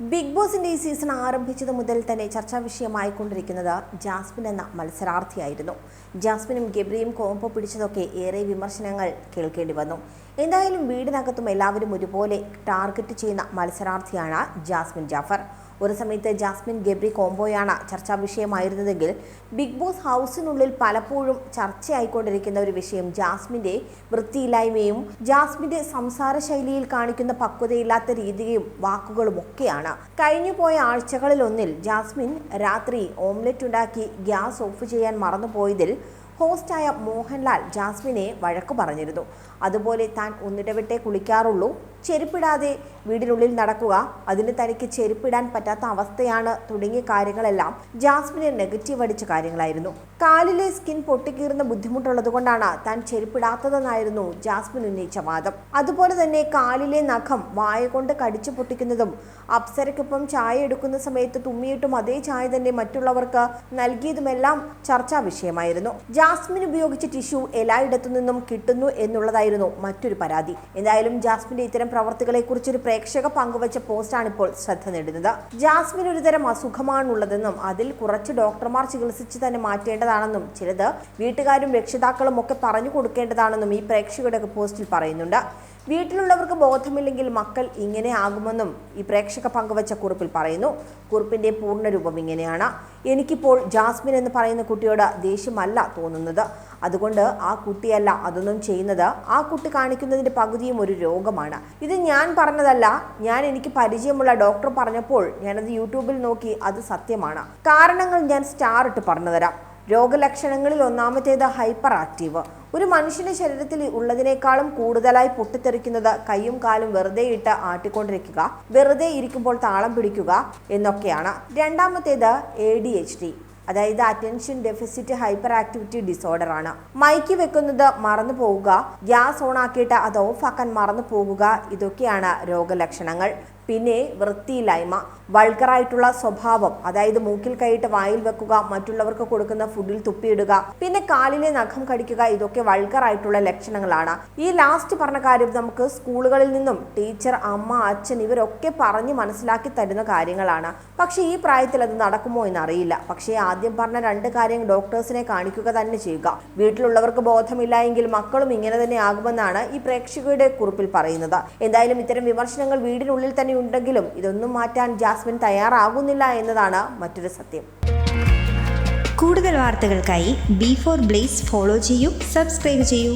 Big ബോസിന്റെ ഈ season ആരംഭിച്ചത് മുതൽ തന്നെ ചർച്ചാ വിഷയമായിക്കൊണ്ടിരിക്കുന്നത് ജാസ്മിൻ എന്ന മത്സരാർത്ഥിയായിരുന്നു. ജാസ്മിനും ഗബ്രിയും കോമ്പോ പിടിച്ചതൊക്കെ ഏറെ വിമർശനങ്ങൾ കേൾക്കേണ്ടി വന്നു. എന്തായാലും വീടിനകത്തും എല്ലാവരും ഒരുപോലെ ടാർഗറ്റ് ചെയ്യുന്ന മത്സരാർത്ഥിയാണ് ജാസ്മിൻ ജാഫർ. ഒരു സമയത്ത് ജാസ്മിൻ ഗബ്രി കോംബോയാണ് ചർച്ചാ വിഷയമായിരുന്നതെങ്കിൽ ബിഗ് ബോസ് ഹൗസിനുള്ളിൽ പലപ്പോഴും ചർച്ചയായിക്കൊണ്ടിരിക്കുന്ന ഒരു വിഷയം ജാസ്മിന്റെ വൃത്തിയില്ലായ്മയും ജാസ്മിന്റെ സംസാര ശൈലിയിൽ കാണിക്കുന്ന പക്വതയില്ലാത്ത രീതിയും വാക്കുകളും ഒക്കെയാണ് കഴിഞ്ഞു പോയ ആഴ്ചകളിലൊന്നിൽ ജാസ്മിൻ രാത്രി ഓംലെറ്റ് ഉണ്ടാക്കി ഗ്യാസ് ഓഫ് ചെയ്യാൻ മറന്നുപോയതിൽ ഹോസ്റ്റായ മോഹൻലാൽ ജാസ്മിനെ വഴക്കു പറഞ്ഞിരുന്നു. അതുപോലെ താൻ ഒന്നിടവിട്ടേ കുളിക്കാറുള്ളൂ. ചെരുപ്പിടാതെ വീടിനുള്ളിൽ നടക്കുക അതിന് തനിക്ക് ചെരുപ്പിടാൻ പറ്റാത്ത അവസ്ഥയാണ് തുടങ്ങിയ കാര്യങ്ങളെല്ലാം ജാസ്മിനെ നെഗറ്റീവ് അടിച്ച കാര്യങ്ങളായിരുന്നു. കാലിലെ സ്കിൻ പൊട്ടിക്കീറുന്ന ബുദ്ധിമുട്ടുള്ളതുകൊണ്ടാണ് താൻ ചെരുപ്പിടാത്തതെന്നായിരുന്നു ജാസ്മിൻ ഉന്നയിച്ച വാദം. അതുപോലെ തന്നെ കാലിലെ നഖം വായ കൊണ്ട് കടിച്ചു പൊട്ടിക്കുന്നതും അപ്സരയ്ക്കൊപ്പം ചായ എടുക്കുന്ന സമയത്ത് തുമ്മിയിട്ടും അതേ ചായ തന്നെ മറ്റുള്ളവർക്ക് നൽകിയതുമെല്ലാം ചർച്ചാ വിഷയമായിരുന്നു. ജാസ്മിൻ ഉപയോഗിച്ച ടിഷ്യൂ എല്ലായിടത്തു നിന്നും കിട്ടുന്നു എന്നുള്ളതായിരുന്നു മറ്റൊരു പരാതി. എന്തായാലും ജാസ്മിന്റെ ഇത്തരം പ്രവർത്തികളെ കുറിച്ചൊരു പ്രേക്ഷക പങ്കുവച്ച പോസ്റ്റാണ് ഇപ്പോൾ ശ്രദ്ധ നേടുന്നത്. ജാസ്മിൻ ഒരുതരം അസുഖമാണുള്ളതെന്നും അതിൽ കുറച്ച് ഡോക്ടർമാർ ചികിത്സിച്ച് തന്നെ മാറ്റേണ്ടതാണെന്നും ചിലത് വീട്ടുകാരും രക്ഷിതാക്കളും ഒക്കെ പറഞ്ഞു കൊടുക്കേണ്ടതാണെന്നും ഈ പ്രേക്ഷകരുടെ പോസ്റ്റിൽ പറയുന്നുണ്ട്. വീട്ടിലുള്ളവർക്ക് ബോധമില്ലെങ്കിൽ മക്കൾ ഇങ്ങനെ ആകുമെന്നും ഈ പ്രേക്ഷക പങ്കുവച്ച കുറിപ്പിൽ പറയുന്നു. കുറിപ്പിന്റെ പൂർണരൂപം ഇങ്ങനെയാണ്. എനിക്കിപ്പോൾ ജാസ്മിൻ എന്ന് പറയുന്ന കുട്ടിയോട് ദേഷ്യമല്ല തോന്നുന്നത്. അതുകൊണ്ട് ആ കുട്ടിയല്ല അതൊന്നും ചെയ്യുന്നത്. ആ കുട്ടി കാണിക്കുന്നതിന്റെ പകുതിയും ഒരു രോഗമാണ്. ഇത് ഞാൻ പറഞ്ഞതല്ല. ഞാൻ എനിക്ക് പരിചയമുള്ള ഡോക്ടർ പറഞ്ഞപ്പോൾ ഞാനത് യൂട്യൂബിൽ നോക്കി അത് സത്യമാണ്. കാരണങ്ങൾ ഞാൻ സ്റ്റാർ ഇട്ട് പറഞ്ഞു തരാം. രോഗലക്ഷണങ്ങളിൽ ഒന്നാമത്തേത് ഹൈപ്പർ ആക്റ്റീവ് ഒരു മനുഷ്യന്റെ ശരീരത്തിൽ ഉള്ളതിനേക്കാളും കൂടുതലായി പൊട്ടിത്തെറിക്കുന്നത് കൈയും കാലും വെറുതെ ഇട്ട് ആട്ടിക്കൊണ്ടിരിക്കുക വെറുതെ ഇരിക്കുമ്പോൾ താളം പിടിക്കുക എന്നൊക്കെയാണ്. രണ്ടാമത്തേത് എ ഡി എച്ച് ഡി അതായത് attention deficit hyperactivity disorder ആണ്. മൈക്ക് വെക്കുന്നത് മറന്നു പോവുക ഗ്യാസ് ഓൺ ആക്കിയിട്ട് അത് ഓഫ് ആക്കാൻ മറന്നു പോകുക ഇതൊക്കെയാണ് രോഗലക്ഷണങ്ങൾ. പിന്നെ വൃത്തിയില്ലായ്മ വൾഗറായിട്ടുള്ള സ്വഭാവം അതായത് മൂക്കിൽ കൈയിട്ട് വായിൽ വെക്കുക മറ്റുള്ളവർക്ക് കൊടുക്കുന്ന ഫുഡിൽ തുപ്പിയിടുക പിന്നെ കാലിലെ നഖം കടിക്കുക ഇതൊക്കെ വൾഗറായിട്ടുള്ള ലക്ഷണങ്ങളാണ്. ഈ ലാസ്റ്റ് പറഞ്ഞ കാര്യം നമുക്ക് സ്കൂളുകളിൽ നിന്നും ടീച്ചർ അമ്മ അച്ഛൻ ഇവരൊക്കെ പറഞ്ഞ് മനസ്സിലാക്കി തരുന്ന കാര്യങ്ങളാണ്. പക്ഷേ ഈ പ്രായത്തിൽ അത് നടക്കുമോ എന്നറിയില്ല. പക്ഷേ ആദ്യം പറഞ്ഞ രണ്ട് കാര്യം ഡോക്ടേഴ്സിനെ കാണിക്കുക തന്നെ ചെയ്യുക. വീട്ടിലുള്ളവർക്ക് ബോധമില്ല എങ്കിൽ മക്കളും ഇങ്ങനെ തന്നെ ആകുമെന്നാണ് ഈ പ്രേക്ഷകരുടെ കുറിപ്പിൽ പറയുന്നത്. എന്തായാലും ഇത്തരം വിമർശനങ്ങൾ വീടിനുള്ളിൽ തന്നെ ഉണ്ടെങ്കിലും ഇതൊന്നും മാറ്റാൻ ജാസ്മിൻ തയ്യാറാകുന്നില്ല എന്നതാണ് മറ്റൊരു സത്യം. കൂടുതൽ വാർത്തകൾക്കായി ബി ഫോർ ബ്ലേസ് ഫോളോ ചെയ്യൂ സബ്സ്ക്രൈബ് ചെയ്യൂ.